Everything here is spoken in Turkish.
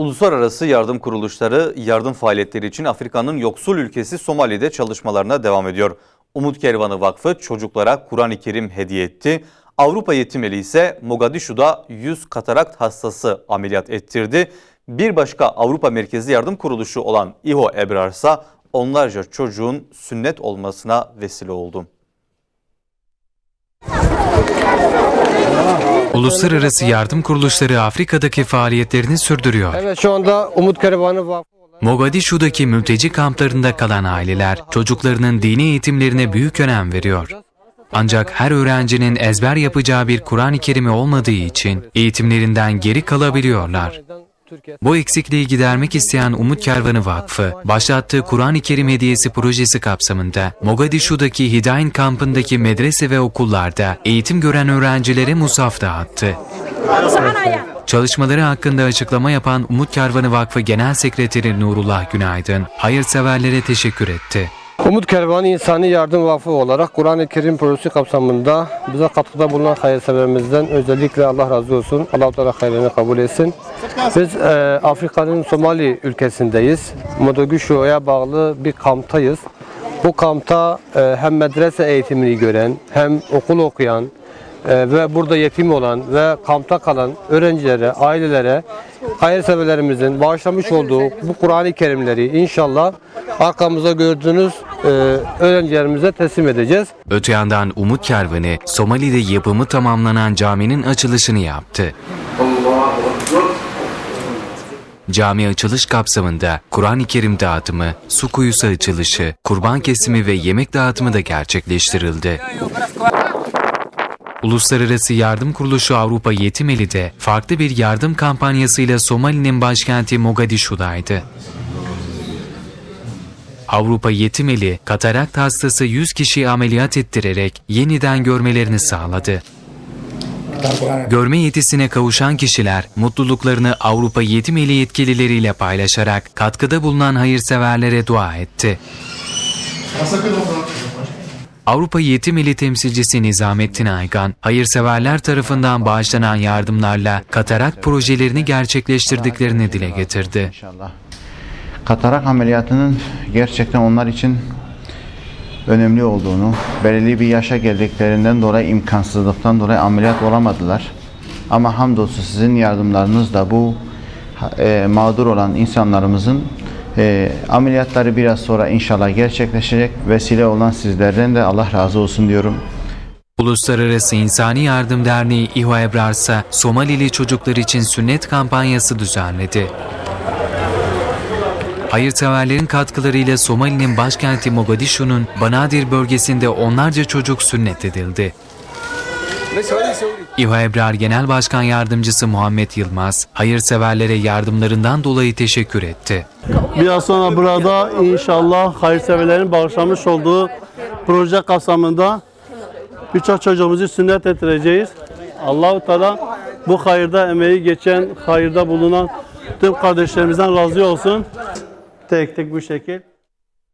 Uluslararası yardım kuruluşları yardım faaliyetleri için Afrika'nın yoksul ülkesi Somali'de çalışmalarına devam ediyor. Umut Kervanı Vakfı çocuklara Kur'an-ı Kerim hediye etti. Avrupa Yetimeli ise Mogadishu'da 100 katarakt hastası ameliyat ettirdi. Bir başka Avrupa Merkezi Yardım Kuruluşu olan İHO Ebrar ise onlarca çocuğun sünnet olmasına vesile oldu. Uluslararası yardım kuruluşları Afrika'daki faaliyetlerini sürdürüyor. Evet şu anda Umut Kervanı Vakfı Mogadishu'daki mülteci kamplarında kalan aileler çocuklarının dini eğitimlerine büyük önem veriyor. Ancak her öğrencinin ezber yapacağı bir Kur'an-ı Kerim'i olmadığı için eğitimlerinden geri kalabiliyorlar. Bu eksikliği gidermek isteyen Umut Kervanı Vakfı, başlattığı Kur'an-ı Kerim Hediyesi projesi kapsamında Mogadishu'daki Hidayn kampındaki medrese ve okullarda eğitim gören öğrencilere musaf dağıttı. Çalışmaları hakkında açıklama yapan Umut Kervanı Vakfı Genel Sekreteri Nurullah Günaydın, hayırseverlere teşekkür etti. Umut Kervanı İnsani Yardım Vakfı olarak Kur'an-ı Kerim projesi kapsamında bize katkıda bulunan hayırseverimizden özellikle Allah razı olsun. Allah-u Teala kabul etsin. Biz e, Afrika'nın Somali ülkesindeyiz. Mogadishu'ya bağlı bir kamptayız. Bu kampta e, hem medrese eğitimini gören hem okul okuyan e, ve burada yetim olan ve kampta kalan öğrencilere, ailelere hayırseverlerimizin bağışlamış olduğu bu Kur'an-ı Kerimleri inşallah arkamızda gördüğünüz e, öğrencilerimize teslim edeceğiz. Öte yandan Umut Kervanı, Somali'de yapımı tamamlanan caminin açılışını yaptı. Cami açılış kapsamında Kur'an-ı Kerim dağıtımı, su kuyusu açılışı, kurban kesimi ve yemek dağıtımı da gerçekleştirildi. Uluslararası Yardım Kuruluşu Avrupa Yetimeli de farklı bir yardım kampanyasıyla Somali'nin başkenti Mogadishu'daydı. Avrupa Yetimeli, katarakt hastası 100 kişiyi ameliyat ettirerek yeniden görmelerini sağladı. Görme yetisine kavuşan kişiler mutluluklarını Avrupa Yetimeli yetkilileriyle paylaşarak katkıda bulunan hayırseverlere dua etti. Avrupa Yetimeli temsilcisi Nizamettin Aygan, hayırseverler tarafından bağışlanan yardımlarla katarak projelerini gerçekleştirdiklerini dile getirdi. Katarak ameliyatının gerçekten onlar için önemli olduğunu, belirli bir yaşa geldiklerinden dolayı imkansızlıktan dolayı ameliyat olamadılar. Ama hamdolsun sizin yardımlarınızla bu e, mağdur olan insanlarımızın e, ameliyatları biraz sonra inşallah gerçekleşecek. Vesile olan sizlerden de Allah razı olsun diyorum. Uluslararası İnsani Yardım Derneği İHO Ebrarsa Somalili çocuklar için sünnet kampanyası düzenledi. Hayırseverlerin katkılarıyla Somali'nin başkenti Mogadishu'nun Banadir bölgesinde onlarca çocuk sünnet edildi. İHO Ebrar Genel Başkan Yardımcısı Muhammed Yılmaz, hayırseverlere yardımlarından dolayı teşekkür etti. Biraz sonra burada inşallah hayırseverlerin bağışlamış olduğu proje kapsamında birçok çocuğumuzu sünnet ettireceğiz. Allahu Teala bu hayırda emeği geçen, hayırda bulunan tüm kardeşlerimizden razı olsun. Tek tek bu şekil.